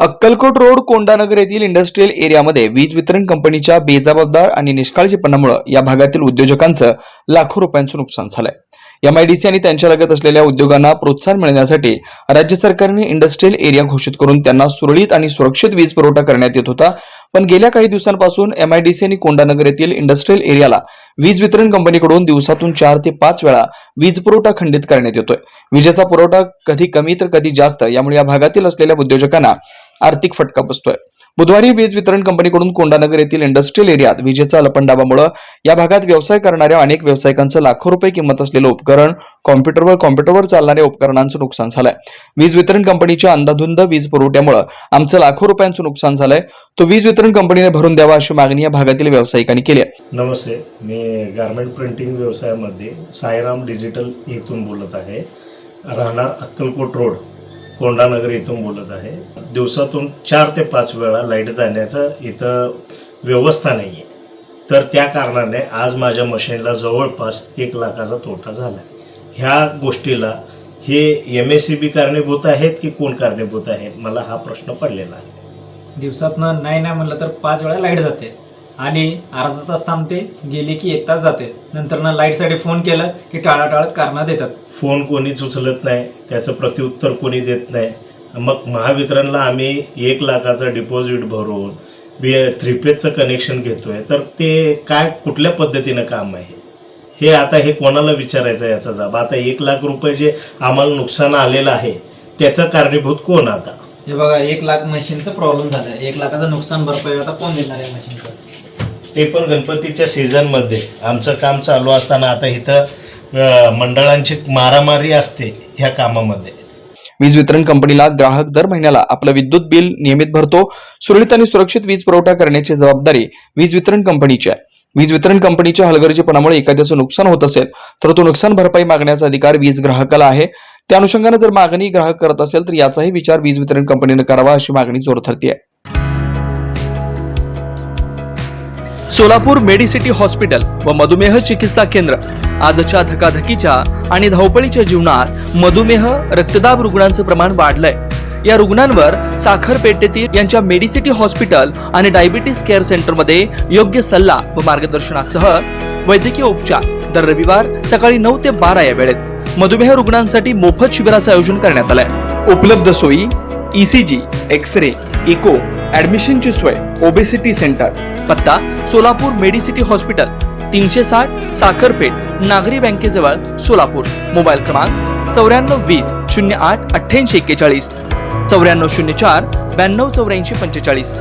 Akkalkot road Kondanagar येथील industrial एरियामध्ये वीज वितरण कंपनीच्या बेजबाबदार आणि निष्काळजीपणामुळे या भागातील उद्योजकांचं लाखो रुपयांचं नुकसान झालंय. एमआयडीसी आणि त्यांच्या लगत असलेल्या उद्योगांना प्रोत्साहन मिळण्यासाठी राज्य सरकारने इंडस्ट्रीयल एरिया घोषित करून त्यांना सुरळीत आणि सुरक्षित वीज पुरवठा करण्यात येत होता. पण गेल्या काही दिवसांपासून एमआयडीसी आणि कोंडानगर येथील इंडस्ट्रीयल एरियाला वीज वितरण कंपनीकडून दिवसातून चार ते पाच वेळा वीज पुरवठा खंडित करण्यात येतोय. विजेचा पुरवठा कधी कमी तर कधी जास्त यामुळे या भागातील असलेल्या उद्योजकांना आर्थिक फटका बसतोय. बुधवारी वीज वितरण कंपनीकडून कोंडानगर येथील इंडस्ट्रियल एरियात विजेचा लपंडावामुळे या भागात व्यवसाय करणाऱ्या अनेक व्यावसायिकांचं लाखो रुपये किंमत असलेलं उपकरण कॉम्प्युटरवर कॉम्प्युटरवर चालणाऱ्या उपकरणांचं नुकसान झालंय. वीज वितरण कंपनीच्या अंधाधुंद वीज पुरवठ्यामुळे आमचं लाखो रुपयांचं नुकसान झालंय. तो वीज वितरण कंपनीने भरून द्यावा अशी मागणी या भागातील व्यावसायिकांनी केली आहे. नमस्ते मी गारमेंट प्रिंटिंग व्यवसायामध्ये साईराम डिजिटल इथून बोलत आहे. राहणार अक्कलकोट रोड कोंडानगर इथून बोलत आहे. दिवसातून चार ते पाच वेळा लाइट जाण्याचं इथं व्यवस्था नाही आहे तर त्या कारणाने आज माझ्या मशीनला जवळपास एक लाखाचा तोटा झाला. ह्या गोष्टीला हे एम एस सी बी कारणीभूत आहेत की कोण कारणीभूत आहेत? मला हा प्रश्न पडलेला आहे. दिवसातनं नाही नाही म्हणलं तर पाच वेळा लाइट जाते. आणि अर्धा तास थांबते गेली की एक तास जाते. नंतर ना लाईटसाठी फोन केलं की टाळाटाळत कारणं देतात. फोन कोणीच उचलत नाही त्याचं प्रत्युत्तर कोणी देत नाही. मग महावितरणला आम्ही एक लाखाचं डिपॉझिट भरून बी थ्री पेजचं कनेक्शन घेतोय. तर ते काय कुठल्या पद्धतीनं काम आहे? हे आता हे कोणाला विचारायचं आहे याचा जाब आता एक लाख रुपये जे आम्हाला नुकसान आलेलं आहे त्याचं कारणीभूत कोण आता? हे बघा एक लाख मशीनचं प्रॉब्लेम झालं एक लाखाचं नुकसान भरपाई आता कोण देणार आहे मशीनचं? ते पण गणपतीच्या सीझनमध्ये आमचं काम चालू असताना आता इथं मंडळांची मारामारी असते ह्या कामामध्ये. वीज वितरण कंपनीला ग्राहक दर महिन्याला आपलं विद्युत बिल नियमित भरतो सुरळीत आणि सुरक्षित वीज पुरवठा करण्याची जबाबदारी वीज वितरण कंपनीची आहे. वीज वितरण कंपनीच्या हलगर्जीपणामुळे एखाद्याचं नुकसान होत असेल तर तो नुकसान भरपाई मागण्याचा अधिकार वीज ग्राहकाला आहे. त्या अनुषंगाने जर मागणी ग्राहक करत असेल तर याचाही विचार वीज वितरण कंपनीनं करावा अशी मागणी जोर आहे सोलापूर मेडिसिटी हॉस्पिटल व मधुमेह चिकित्सा केंद्र. आजच्या धकाधकीच्या आणि धावपळीच्या जीवनात मधुमेह रक्तदाब रुग्णांचं प्रमाण वाढलंय. या रुग्णांवर साखरपेटेतील यांच्या मेडिसिटी हॉस्पिटल आणि डायबिटीस केअर सेंटरमध्ये योग्य सल्ला व मार्गदर्शनासह वैद्यकीय उपचार दर रविवार सकाळी नऊ ते बारा या वेळेत. मधुमेह रुग्णांसाठी मोफत शिबिराचं आयोजन करण्यात आलंय. उपलब्ध सोयी ईसीजी एक्स रे इको ॲडमिशनची सोय ओबेसिटी सेंटर पत्ता सोलापूर मेडिसिटी हॉस्पिटल तीनशे साठ साखरपेठ नागरी बँकेजवळ सोलापूर. मोबाईल क्रमांक चौऱ्याण्णव वीस शून्य आठ अठ्ठ्याऐंशी एक्केचाळीस. चौऱ्याण्णव शून्य चार ब्याण्णव चौऱ्याऐंशी पंचेचाळीस.